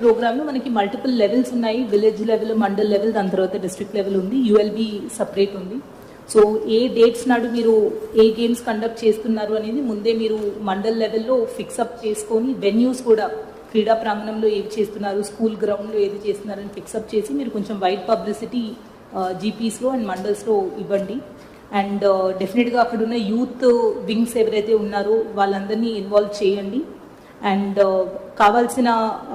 ప్రోగ్రామ్లో మనకి multiple levels ఉన్నాయి. విలేజ్ లెవెల్ మండల్ లెవెల్ దాని తర్వాత డిస్ట్రిక్ట్ లెవెల్ ఉంది. యుఎల్బి సపరేట్ ఉంది. సో ఏ డేట్స్ నాడు మీరు ఏ గేమ్స్ కండక్ట్ చేస్తున్నారు అనేది ముందే మీరు మండల్ లెవెల్లో ఫిక్సప్ చేసుకొని వెన్యూస్ కూడా క్రీడా ప్రాంగణంలో ఏది చేస్తున్నారు స్కూల్ గ్రౌండ్లో ఏది చేస్తున్నారని ఫిక్సప్ చేసి మీరు కొంచెం వైడ్ పబ్లిసిటీ జీపీస్లో అండ్ మండల్స్లో ఇవ్వండి. అండ్ డెఫినెట్గా అక్కడ ఉన్న యూత్ వింగ్స్ ఎవరైతే ఉన్నారో వాళ్ళందరినీ ఇన్వాల్వ్ చేయండి. అండ్ uh, కావాల్సిన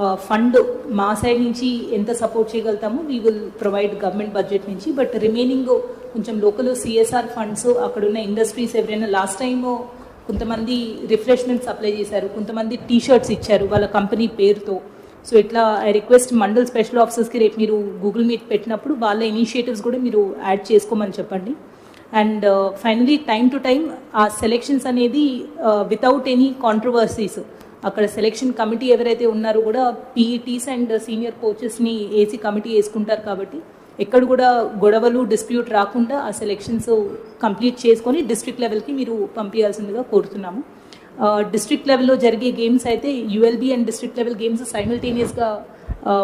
uh, ఫండ్ మా సైడ్ నుంచి ఎంత support చేయగలుగుతామో we will provide government budget నుంచి. బట్ రిమైనింగ్ కొంచెం లోకల్ సిఎస్ఆర్ ఫండ్స్ అక్కడ ఉన్న ఇండస్ట్రీస్ ఎవరైనా లాస్ట్ టైము కొంతమంది రిఫ్రెష్మెంట్ సప్లై చేశారు కొంతమంది టీ షర్ట్స్ ఇచ్చారు వాళ్ళ కంపెనీ పేరుతో. సో ఇట్లా ఐ రిక్వెస్ట్ మండల్ స్పెషల్ ఆఫీసర్స్కి రేపు మీరు గూగుల్ మీట్ పెట్టినప్పుడు వాళ్ళ ఇనిషియేటివ్స్ కూడా మీరు యాడ్ చేసుకోమని చెప్పండి. And finally time to time ఆ సెలెక్షన్స్ అనేది వితౌట్ ఎనీ కాంట్రవర్సీస్ అక్కడ సెలెక్షన్ కమిటీ ఎవరైతే ఉన్నారో కూడా పీఈటీస్ అండ్ సీనియర్ కోచెస్ని ఏసీ కమిటీ వేసుకుంటారు కాబట్టి ఎక్కడ కూడా గొడవలు డిస్ప్యూట్ రాకుండా ఆ సెలెక్షన్స్ కంప్లీట్ చేసుకొని డిస్ట్రిక్ట్ లెవెల్కి మీరు పంపించాల్సిందిగా కోరుతున్నాము. డిస్ట్రిక్ట్ లెవెల్లో జరిగే గేమ్స్ అయితే ULB and district level games సైమిల్టేనియస్గా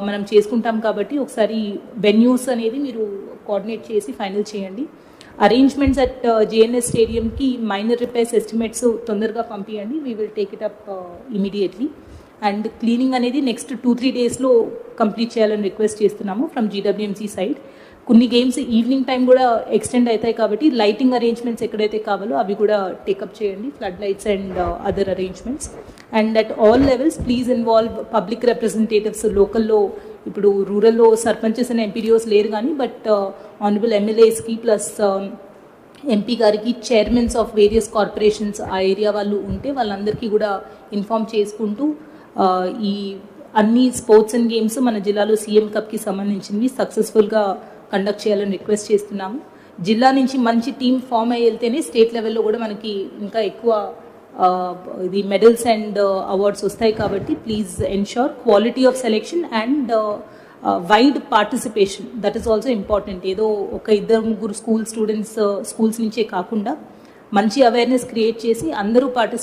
మనం చేసుకుంటాం కాబట్టి ఒకసారి వెన్యూస్ అనేది మీరు కోఆర్డినేట్ చేసి ఫైనల్ చేయండి. అరేంజ్మెంట్స్ అట్ జేఎన్ఎస్ స్టేడియంకి మైనర్ రిపేర్స్ ఎస్టిమేట్స్ తొందరగా పంపించండి we will take it up immediately and cleaning అనేది నెక్స్ట్ టూ త్రీ డేస్లో కంప్లీట్ చేయాలని రిక్వెస్ట్ చేస్తున్నాము ఫ్రమ్ జీడబ్ల్యూఎంసీ సైడ్ కొన్ని గేమ్స్ ఈవినింగ్ టైం కూడా ఎక్స్టెండ్ అవుతాయి కాబట్టి లైటింగ్ అరేంజ్మెంట్స్ ఎక్కడైతే కావాలో అవి కూడా టేకప్ చేయండి. Flood lights and other arrangements and at all levels please involve public representatives లోకల్లో ఇప్పుడు రూరల్లో సర్పంచెస్ అండ్ ఎంపీడీఓస్ లేరు కానీ బట్ ఆనరబుల్ ఎమ్మెల్యేస్కి ప్లస్ ఎంపీ గారికి చైర్మన్స్ ఆఫ్ వేరియస్ కార్పొరేషన్స్ ఆ ఏరియా వాళ్ళు ఉంటే వాళ్ళందరికీ కూడా ఇన్ఫామ్ చేసుకుంటూ ఈ అన్ని స్పోర్ట్స్ అండ్ గేమ్స్ మన జిల్లాలో సీఎం కప్కి సంబంధించినవి సక్సెస్ఫుల్గా కండక్ట్ చేయాలని రిక్వెస్ట్ చేస్తున్నాము. జిల్లా నుంచి మంచి టీం ఫామ్ అయ్యి వెళ్తేనే స్టేట్ లెవెల్లో కూడా మనకి ఇంకా ఎక్కువ ఇది మెడల్స్ అండ్ అవార్డ్స్ వస్తాయి కాబట్టి please ensure quality of selection and wide participation. That is also important ఏదో ఒక ఇద్దరు ముగ్గురు స్కూల్ స్టూడెంట్స్ స్కూల్స్ నుంచే కాకుండా మంచి అవేర్నెస్ క్రియేట్ చేసి అందరూ పార్టిసిపేట్